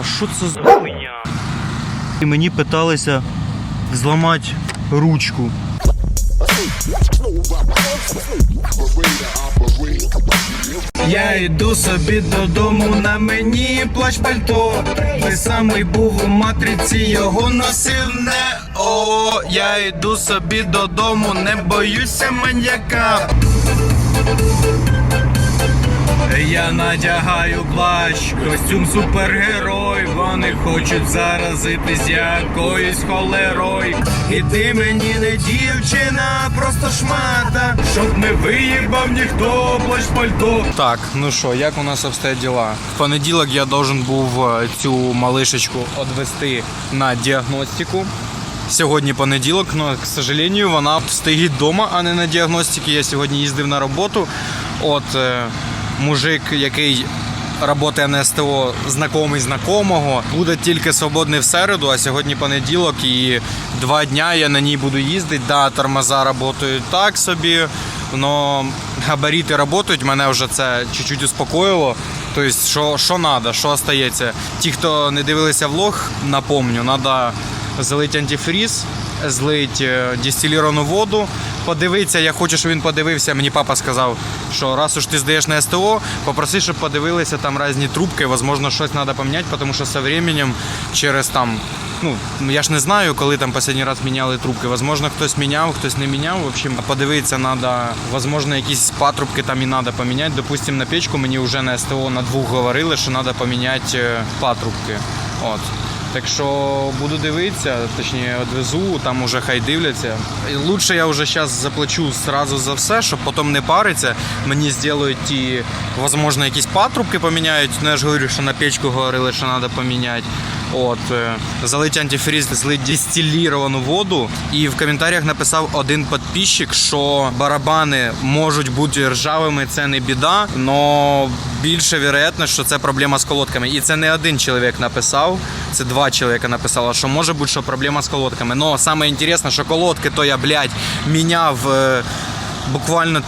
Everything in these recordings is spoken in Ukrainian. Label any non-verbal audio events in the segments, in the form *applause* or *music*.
А що це за хуйня? І мені питалися зламати ручку. Я йду собі додому, на мені плащ пальто. Той самий був у матриці, його носив не о. Я йду собі додому, не боюся маньяка. Я надягаю плащ, костюм супергерой. Вони хочуть заразитись якоюсь холерой. І ти мені не дівчина, просто шмата, щоб не виїбав ніхто плащ пальто. Так, ну що, як у нас обстоять діла? В понеділок я должен був е, цю малишечку відвести на діагностику. Сьогодні понеділок, але, к сожалению, вона стоїть вдома, а не на діагностиці. Я сьогодні їздив на роботу. От е, мужик, який працює на СТО, знайомий знайомого, буде тільки свободний в середу, а сьогодні понеділок і два дня я на ній буду їздити. Да, тормоза працюють так собі, але габарити працюють. Мене вже це чуть-чуть успокоїло. Тобто, що, що треба, що остається. Ті, хто не дивилися влог, напомню, треба залити антифріз, злить е, дистиліровану воду. Подивитися, я хочу, щоб він подивився. Мені папа сказав, що раз уж ти здаєш на СТО, попроси, щоб подивилися там різні трубки, можливо, щось треба поміняти, тому що з часом через там. Ну, я ж не знаю, коли там останній раз міняли трубки. Возможно, хтось міняв, хтось не міняв. В общем, подивитися треба, возможно, якісь патрубки там і треба поміняти. Допустим, на печку мені вже на СТО на двох говорили, що треба поміняти е, патрубки. От. Так що буду дивитися, точніше відвезу, там уже хай дивляться. І Лучше я вже зараз заплачу сразу за все, щоб потім не париться. Мені зроблять ті, можливо, якісь патрубки поміняють. Ну я ж говорю, що на печку говорили, що треба поміняти. От, е, залить антифріз, злить дистиліровану воду. І в коментарях написав один підписчик, що барабани можуть бути ржавими, це не біда, але більше вероятно, що це проблема з колодками. І це не один чоловік написав, це два чоловіка написало, що може бути, що проблема з колодками. Но саме що колодки то я, блядь, міняв е, буквально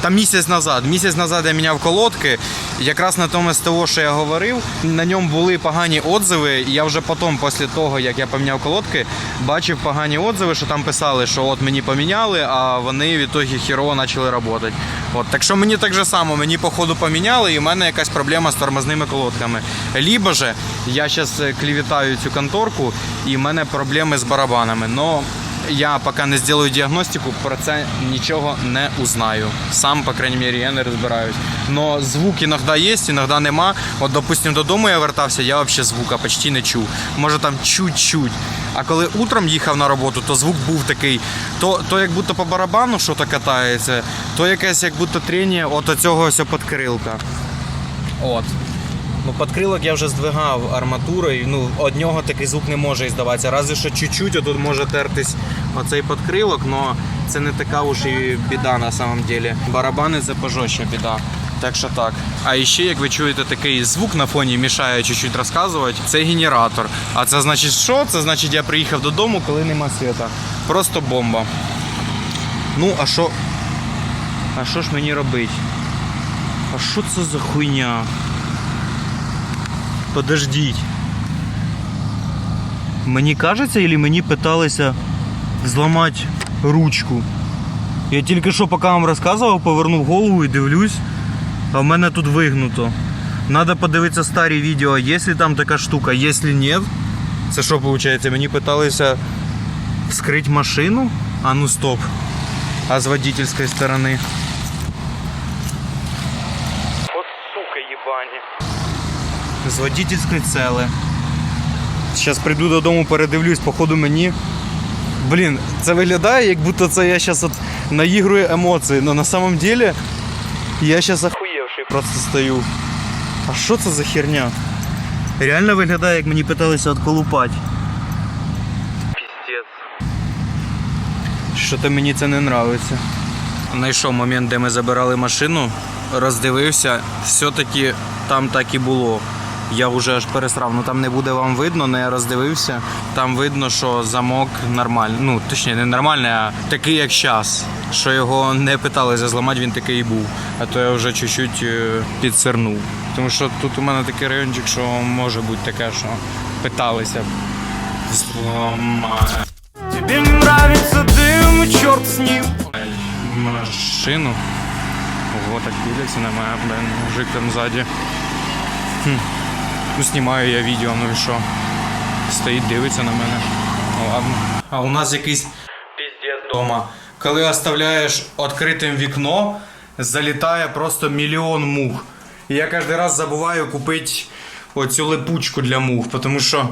там місяць назад. Місяць назад я міняв колодки. Якраз на тому СТО, що я говорив, на ньому були погані отзиви. Я вже потім, після того, як я поміняв колодки, бачив погані отзиви, що там писали, що от мені поміняли, а вони в ітогі хірово почали працювати. От, так що мені так же само, мені походу поміняли, і в мене якась проблема з тормозними колодками. Либо же я зараз клівітаю цю конторку, і в мене проблеми з барабанами. Но я поки не зроблю діагностику, про це нічого не узнаю. Сам, по крайней мере, я не розбираюсь. Но звук іноді є, іноді нема. От, допустим, додому я вертався, я взагалі звука почти не чув. Може там чуть-чуть. А коли утром їхав на роботу, то звук був такий, то, то як будто по барабану щось катається, то якесь як будто трення от цього ось подкрилка. От. Ну, подкрилок я вже здвигав арматурою. Ну, од нього такий звук не може здаватися. Разве що чуть-чуть отут може тертись оцей подкрилок, але це не така уж і біда на самом деле. Барабани це пожорстче біда. Так що так. А ще, як ви чуєте, такий звук на фоні мішає чуть-чуть розказувати, це генератор. А це значить що? Це значить, я приїхав додому, коли нема світа. Просто бомба. Ну, а що? А що ж мені робити? А що це за хуйня? Подождіть. Мені кажеться, или мені питалися зламати ручку. Я тільки що, поки вам розказував, повернув голову і дивлюсь, а в мене тут вигнуто. Надо подивитися старі відео, ли там така штука, якщо ні, це що виходить? Мені питалися вскрити машину? А ну стоп. А з водительської сторони. З водительської цели. Зараз прийду додому, передивлюсь, походу мені. Блін, це виглядає, як будто це я зараз от наігрую емоції, але на самом деле я зараз охуєвший просто стою. А що це за херня? Реально виглядає, як мені питалися отколупати. Пиздец. Що-то мені це не нравиться. Знайшов момент, де ми забирали машину, роздивився, все-таки там так і було. Я вже аж пересрав. Ну там не буде вам видно, але я роздивився. Там видно, що замок нормальний. Ну, точніше, не нормальний, а такий, як зараз. Що його не питалися зламати, він такий і був. А то я вже чуть-чуть е, підсернув. Тому що тут у мене такий райончик, що може бути таке, що питалися б зламати. Тебе не нравится дым, черт ним. машину. Ого, так дивляться на мене, блин, мужик там ззаді. Хм. Ну, знімаю я відео, ну і що? Стоїть, дивиться на мене. Ну ладно. А у нас якийсь піздець дома. Коли оставляєш відкритим вікно, залітає просто мільйон мух. І я кожен раз забуваю купити оцю липучку для мух, тому що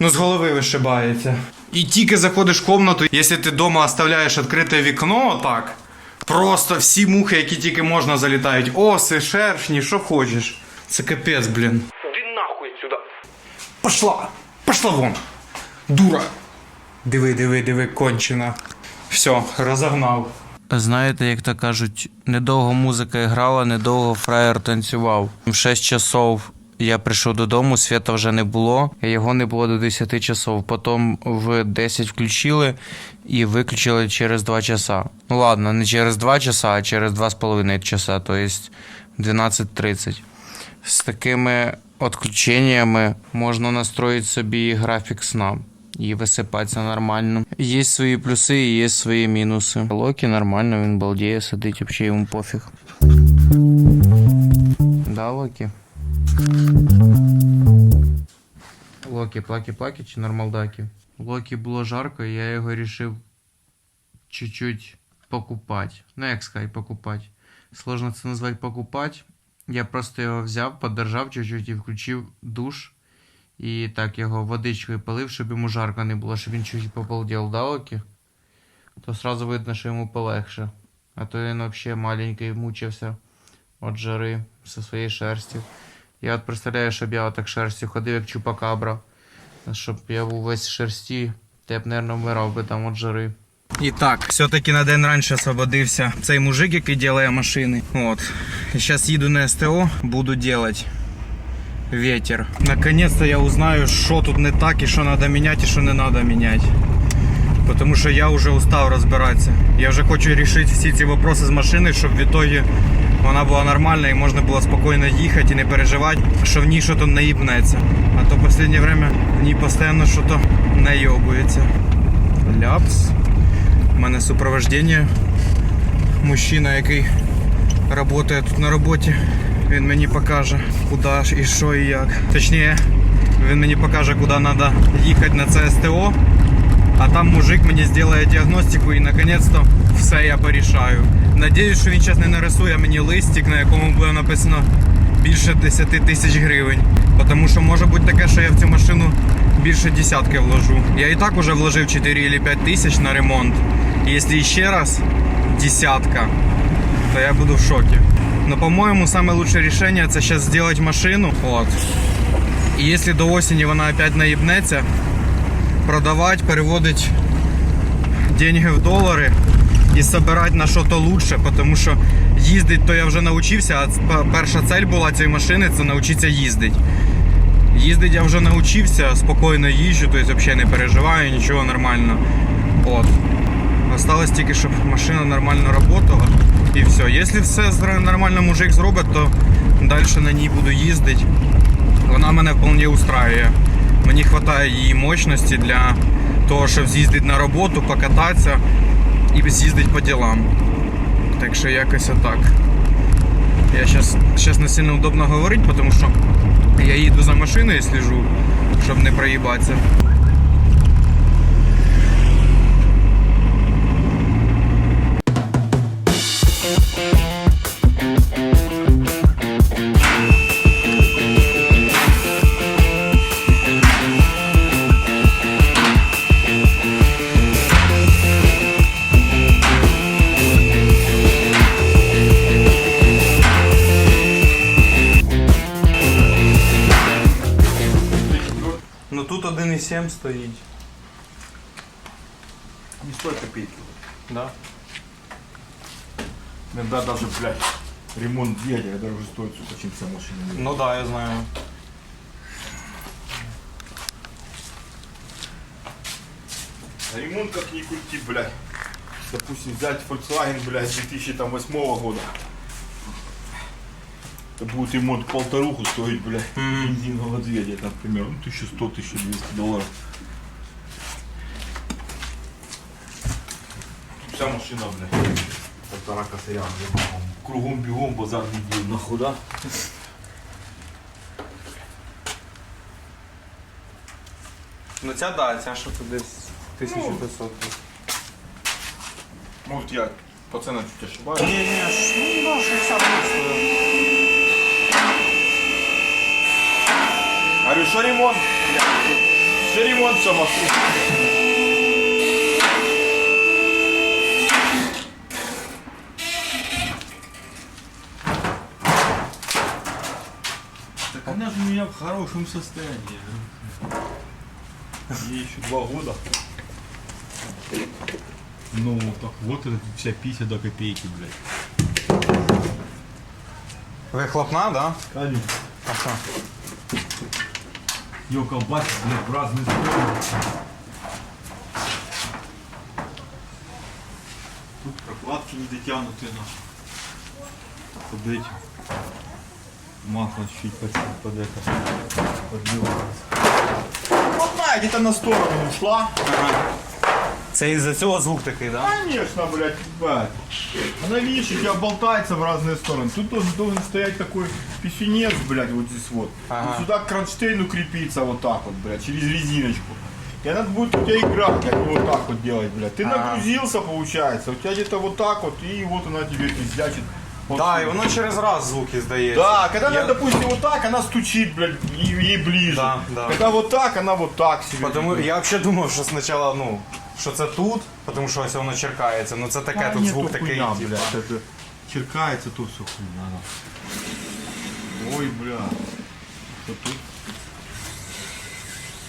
Ну, з голови вишибається. І тільки заходиш в комнату, якщо ти вдома оставляєш відкрите вікно, так. Просто всі мухи, які тільки можна, залітають. Оси, шершні, що хочеш. Це капець, блін. Пошла! Пошла вон! Дура! Диви, диви, диви, кончена. Все, розогнав. Знаєте, як то кажуть, недовго музика грала, недовго фраєр танцював. В 6 часов я прийшов додому, свята вже не було, його не було до 10 часов. Потім в 10 включили і виключили через 2 часа. Ну ладно, не через 2 часа, а через 2,5 часа, то есть 12.30. З такими відключеннями можна настроїти собі графік сна і висипатися нормально. Є свої плюси і є свої мінуси. Локі нормально, він балдіє, сидить, взагалі йому пофіг. Да, Локі? Локі, плакі-плакі чи нормалдакі? Локі було жарко, і я його рішив чуть-чуть покупати. Ну, як сказати, покупати. Сложно це назвати покупати. Я просто його взяв, подержав чуть-чуть і включив душ. І так його водичкою полив, щоб йому жарко не було, щоб він чуть да, Локі? То сразу видно, що йому полегше. А то він взагалі маленький мучився від жари зі своєї шерсті. Я от представляю, щоб я отак шерстю ходив, як чупакабра. Щоб я був весь шерсті, то я б, мабуть, вмирав би там від жари. І так, все-таки на день раніше освободився цей мужик, який робить машини. От. Зараз їду на СТО, буду робити ветер. Наконец-то я узнаю, що тут не так, і що треба міняти, і що не треба міняти. Тому що я вже устав розбиратися. Я вже хочу вирішити всі ці вопроси з машиною, щоб в ітогі вона була нормальна і можна було спокійно їхати і не переживати, що в ній щось наїбнеться. А то в останнє время в ній постійно щось наїбується. Ляпс. У мене супроводження. Мужчина, який працює тут на роботі. Він мені покаже, куди і що і як. Точніше, він мені покаже, куди треба їхати на це СТО. А там мужик мені зробить діагностику і наконець-то все я порішаю. Надіюсь, що він зараз не нарисує мені листик, на якому буде написано більше 10 тисяч гривень. Тому що може бути таке, що я в цю машину більше десятки вложу. Я і так уже вложив 4 чи 5 тисяч на ремонт. І якщо ще раз десятка, то я буду в шоке. Но, по-моему, самое лучшее решение это сейчас сделать машину. Вот. И если до осени вона опять наїбнеться, продавати, переводити деньги в долари і збирати на щось лучше, тому що їздити то я вже навчився, а перша цель була цієї машини це навчитися їздити. Їздити я вже навчився, спокійно їжджу, тобто взагалі не переживаю, нічого нормально. От. Осталось тільки, щоб машина нормально працювала. І все. Якщо все нормально мужик зробить, то далі на ній буду їздити. Вона мене вполне устраює. Мені вистачає її мощності для того, щоб з'їздити на роботу, покататися і з'їздити по ділам. Так що якось отак. Я зараз, зараз не сильно удобно говорити, тому що я їду за машиною і сліжу, щоб не проїбатися. стоїть. Не стоит копейки, Да. Иногда даже, блядь, ремонт двигателя дороже стоит, сука, чем вся машина. Ну да, я знаю. Ремонт как ни крути, блядь. Допустим, взять Volkswagen, блядь, 2008 года. Это будет ремонт полторуху стоить, блядь, бензинового двери, например, ну 1100-1200 долларов. Машина, блядь, полтора косаря, кругом бегом, базар не будет, нахуй, да? Ну ця да, ця що тут десь 1500. Может я по ценам чуть ошибаюсь. Ні, ні, ну да, 60 Говорю, что ремонт? Что ремонт все машина? В хорошем состоянии. Ей еще два года. Ну, так вот это вся пися до копейки, блядь. Вихлопна, да? Конечно. А що? Ее колбасит, блядь, в разные стороны. Тут прокладки не дотянуты на под этим. Масло чуть-чуть под, под это подливалось. Одна где-то на сторону ушла. Це із-за цього звук такий, да? Конечно, блядь, ебать. Она, видишь, у тебя болтается в разные стороны. Тут должен, должен стоять такой писюнец, блядь, вот здесь вот. Ага. И сюда к кронштейну крепиться вот так вот, блядь, через резиночку. И она будет у тебя играть, как вот так вот делать, блядь. Ты Ага. нагрузился, получается, у тебя где-то вот так вот, и вот она тебе пиздячит. Так, і воно через раз звуки здається. Да, когда Я- допустим, вот так, она стучит, блядь, и- ей ближе. Да, да. Когда вот так, она вот так себе. Потому я взагалі думав, що спочатку, ну, що це тут, тому що ось воно черкається. Ну це таке, тут звук такий. хуйня, типа. блядь, это черкается, то все хуйня. да. Ой, бля. Что тут?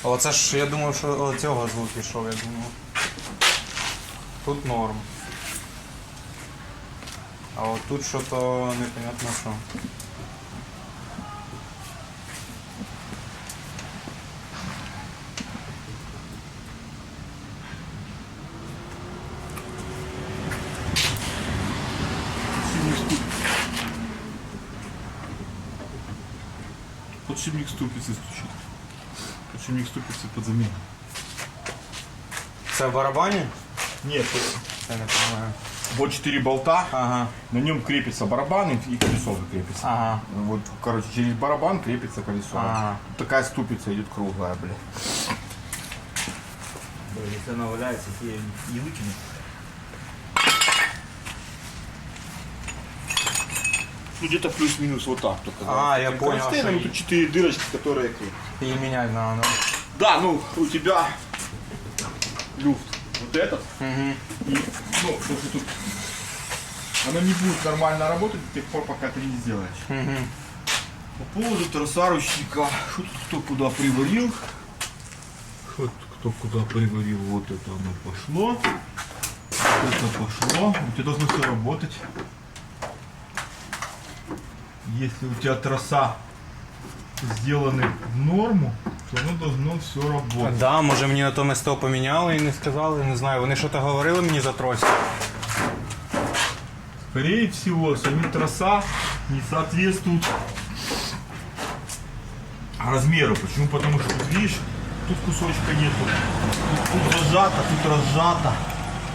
Оце ж я думав, що цього звук ішов, я думав. Тут норм. А от тут що то непонятно що. Подшипник ступицы стучит. Подшипник ступицы под замену. Це в барабані? Нет, Я не розумію. вот 4 болта, Ага. на нем крепится барабан и и колесо же крепится. Ага. Вот, короче, через барабан крепится колесо. Ага. Такая ступица идет круглая, бля. Если она валяется, то я не выкину. Ну где-то плюс-минус вот так только. А, да. я Этим понял, кронштейном что- тут 4 дырочки, которые крепятся. Її міняти треба. Да, ну у тебя люфт вот этот. Угу. И, ну, чтобы тут она не будет нормально работать до тех пор, пока ты не сделаешь. Угу. По поводу троса ручника. Что тут кто куда приварил? Что кто куда приварил? Вот это оно пошло. Это пошло. У тебя должно все работать. Если у тебя троса сделаны в норму, то оно должно все работать. Да, може мені на то место поміняли і не сказали, не знаю. Вони щось говорили мені за трос. Скорее всего, сами троса не соответствуют размеру. Почему? Потому что, тут, видишь, тут кусочка нету. Тут, тут разжато, тут разжато.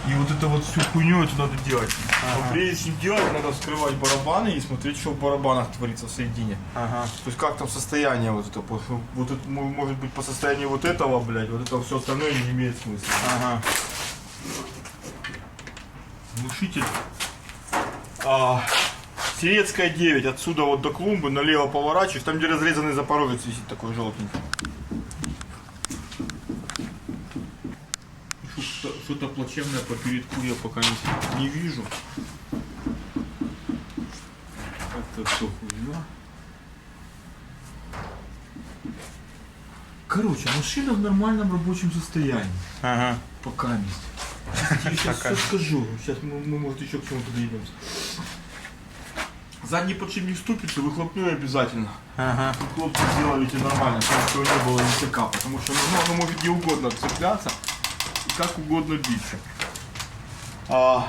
И вот это вот всю хуйню это надо делать. Но прежде чем делать, надо вскрывать барабаны и смотреть, что в барабанах творится в середине. Ага. То есть как там состояние вот это. Вот это мо- может быть по состоянию вот этого, блядь, вот это все остальное не имеет смысла. Ага. Глушитель. А, Сирецкая 9, отсюда вот до клумбы, налево поворачиваешь, там где разрезанный запорожец висит такой желтенький. Что-то, плачевное по передку я пока не, не вижу. Это все хуйня. Короче, машина в нормальном рабочем состоянии. Ага. Пока есть. Сейчас все скажу. Сейчас мы, мы, может, еще к чему-то доедемся. Задний подшипник ступицы, выхлопную обязательно. Ага. Хлопцы сделали нормально, чтобы что не было НТК, потому что ну, оно может где угодно цепляться. Как угодно биться. А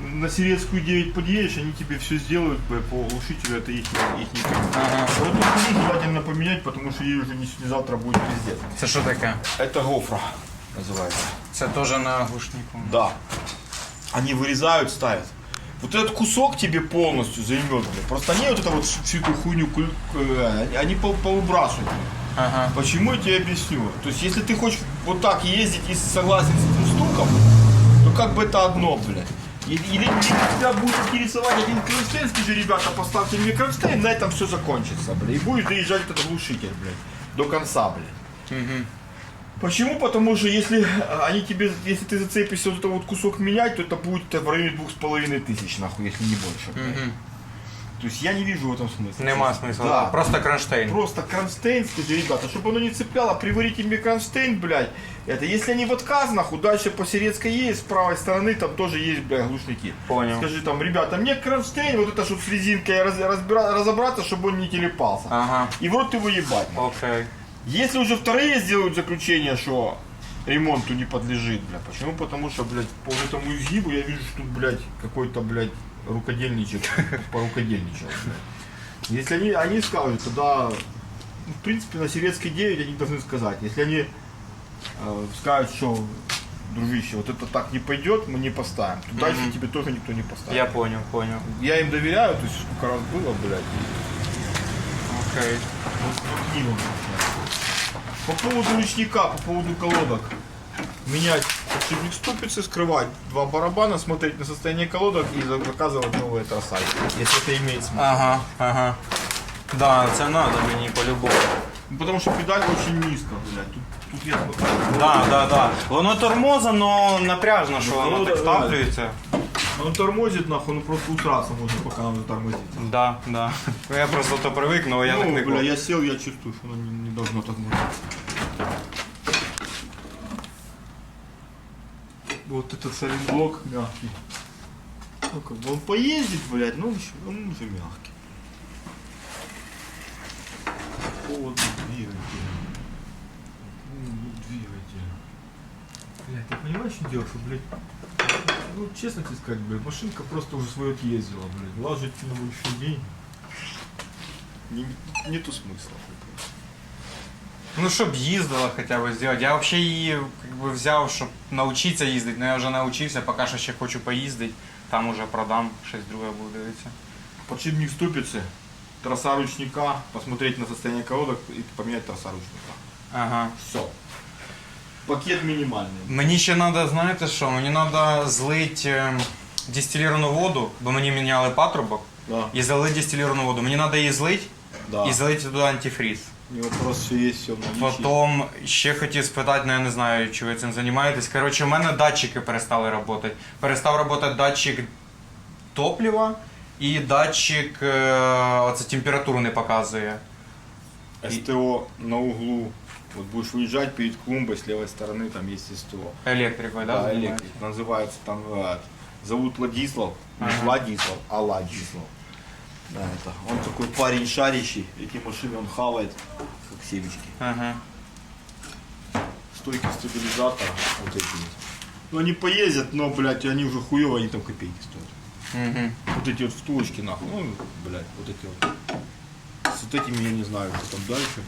на Сирецкую 9 подъедешь, они тебе все сделают по глушителю, это их, их Ага. Вот хуйню желательно поменять, потому что ей уже не, не завтра будет пиздец. Це що таке? Это гофра называется. Це теж на глушнику. Да. Они вырезают, ставят. Вот этот кусок тебе полностью займет. Просто они вот это вот всю эту хуйню, э, они пол- повыбрасывают. Ага. Почему я тебе объясню? То есть, если ты хочешь вот так ездить и согласен с этим стуком, то как бы это одно, блядь. Или тебя будет интересовать один кронштейн, скажи, ребята, поставьте мне кронштейн, на этом все закончится, блядь. И будешь доезжать этот глушитель, блядь, до конца, блядь. Почему? Потому что если а, они тебе, если ты зацепишься вот этот вот кусок менять, то это будет в районе двух с половиной тысяч, нахуй, если не больше. блядь. То есть я не вижу в этом смысла. Нема смисла. Да. Просто кронштейн. Просто кронштейн, скажи, ребята, чтобы оно не цепляло, приварите мне кронштейн, блядь. Это если они в отказ, нахуй, дальше по Сирецкой есть, с правой стороны там тоже есть, блядь, глушники. Понял. Скажи там, ребята, мне кронштейн, вот это, чтобы с резинкой раз- разбира- разобраться, чтобы он не телепался. Ага. И в рот его ебать. Окей. Если уже вторые сделают заключение, что ремонту не подлежит, бля. Почему? Потому что, блядь, по вот этому изгибу я вижу, что тут, блядь, какой-то, блядь, рукодельничек *laughs* порукодельничал, блядь. Если они, они скажут, тогда, ну, в принципе, на Сирецкой 9 они должны сказать. Если они э, скажут, что, дружище, вот это так не пойдет, мы не поставим, то дальше тебе тоже никто не поставит. Я понял, понял. Я им доверяю, то есть сколько раз было, блядь. Окей. По поводу ручника, по поводу колодок. Менять подшипник ступицы, скрывать два барабана, смотреть на состояние колодок и за- заказывать новые троса. Если это имеет смысл. Ага, ага. Да, це надо мені по-любому. Ну, Потому что педаль очень низко, блядь. Тут, тут я смотрю. Да, да, да. Воно тормоза, но напряжно, що воно Ну, так да, ставлюється. Он тормозит, нахуй, ну просто усраться можно, пока он тормозит. Да, да. Я *laughs* просто то привик, но я ну, так не бля, був. я сел, я чувствую, что оно не, не должно так быть. Вот этот сайлентблок мягкий. Ну, как бы он поездит, блядь, но он, еще, он уже мягкий. По поводу двигателя. Ну, двигателя. Блядь, ты понимаешь, что что, блядь, ну, честно тебе сказать, блядь, машинка просто уже свое отъездила, блядь. Ложить на большой день. Не, нету смысла. Ну, щоб їздила хоча б зробити. Я взагалі її как би, взяв, щоб навчитися їздити, але я вже навчився, поки що ще хочу поїздити. Там уже продам, щось друге буду дивитися. Подшипник ступицы, троса ручника, посмотреть на состояние колодок и поменять троса ручника. Ага. Все. Пакет минимальный. Мені ще треба, знаєте що, мені треба злити е, дистиліровану воду, бо мені міняли патрубок, Да. і залити дистиліровану воду. Мені треба її злити Да. і залити туди антифріз. Не вопрос, все есть, все в наличии. Потім ще хотів спитати, ну я не знаю, чи ви цим займаєтесь. Коротше, у мене датчики перестали працювати. Перестав працювати датчик топлива і датчик е, оце, температуру не показує. СТО на углу. Вот будешь выезжать перед клумбой с левой стороны, там есть СТО. Електрикою, да? Да, займаєтесь? электрик. Называется там, э, зовут Владислав. Не Ага. Владислав, а Ладислав. Да, это. Он такой парень шарящий. Эти машины он хавает, как семечки. Ага. стойки стабилизатора, вот эти вот. Ну они поездят, но, блядь, они уже хуево, они там копейки стоят. Угу. Вот эти вот втулочки нахуй, ну, блядь, вот эти вот. С вот этими я не знаю, что там дальше.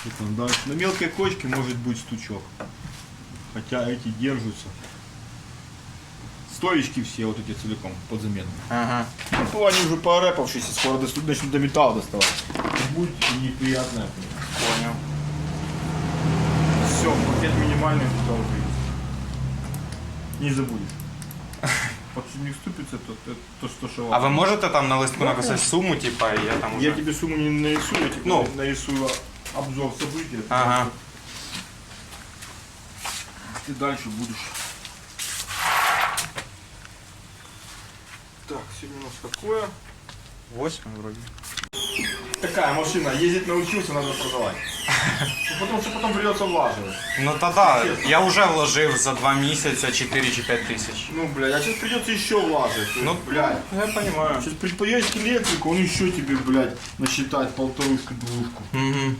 Что там дальше. На мелкой кочке может быть стучок. Хотя эти держатся. Стоечки все вот эти целиком под замену. Ага. Ну, они уже порэпавшиеся, скоро до- начнут до металла доставать. Будет неприятное. Понял. Все, пакет минимальный, это уже есть. Не забудешь. *laughs* Подшипник ступится, то, то, то что шо. А ви можете там на листку написати суму, типа, і я там уже... Я тебе сумму не нарисую, я тебе Ну. нарисую обзор событий. Ага. Ты дальше будешь. Так, сегодня у нас какое? Восьме вроді. Такая машина, ездить научился, надо продавать. *laughs* Ну, Потому что потом придется влаживать. Ну та да, я вже вложив за два місяці 4 чи 5 тисяч. Ну, блядь, а сейчас придется еще влаживать. То есть, Ну, блядь. я понимаю. Сейчас предпоесть к электрику, он еще тебе, блядь, насчитает полторушку-двушку. Угу.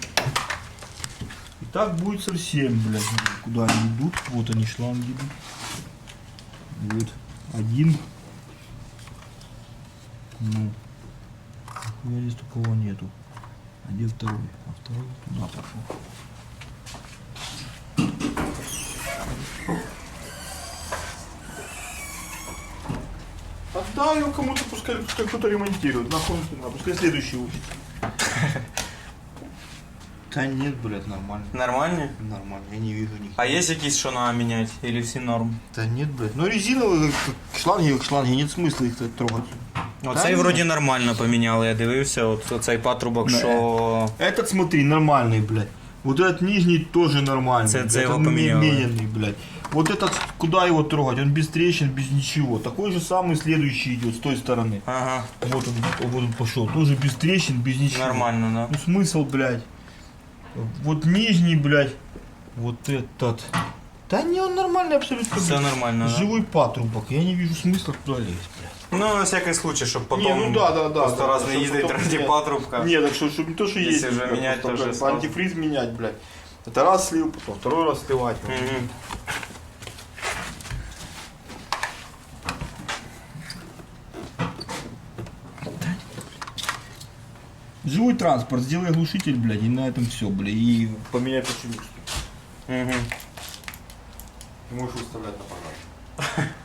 И Так будет совсем, блядь. Куда они идут? Вот они шланги идут. Вот. Один. Ну. Я здесь такого нету. А где второй? А второй туда пошел. Отдай его кому-то, пускай, пускай кто-то ремонтирует. Нахуй не надо, пускай следующий учит. *laughs* Да нет, блядь, нормально. Нормальні? Нормально, я не вижу них. А є якісь, що треба міняти? Или всі норм? Да нет, блядь. Ну резиновые как шланги, как шланги, нет смысла их трогать. Оцей ні. вроді нормально поміняли, я дивився, от оцей патрубок, Не. що. Этот, смотри, нормальный, блядь. Вот этот нижний тоже нормальный. Це- блядь. це його Это поменяли. мененный, блядь. Вот этот, куда его трогать? Он без трещин, без ничего. Такой же самый следующий идет с той стороны. Ага, Вот он, вот он пошел. Тоже без трещин, без ничего. нормально, да. Ну смысл, блядь. Вот нижний, блядь. Вот этот. Да не, он нормальный абсолютно. Все блядь. нормально, да? Живой патрубок. Я не вижу смысла туда лезть, блядь. Ну, на всякий случай, щоб потім Не, ну да, да, да. просто да, раз да, не чтоб їздить потом раді менять. патрубка. Не, так что, чтобы не то, что Если есть. уже менять, то уже сразу. Антифриз менять, блядь. Это раз слил, потом второй раз сливать. Мгм. Живой транспорт, сделай глушитель, блядь, и на этом все, блядь, и поменяй почему. Мгм. Ты можешь выставлять на пожар. *laughs*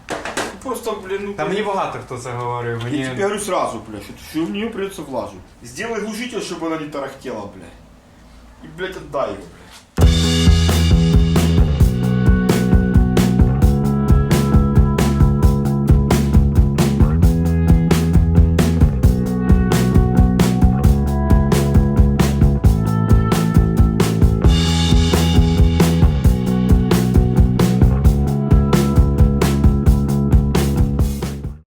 Просто, блин, ну... Та мені багато хто це говорив. Я Мені... тебе говорю сразу, блядь, что, что в нее придется влажу. Сделай глушитель, чтобы она не тарахтела, бля. И, блядь, отдай его.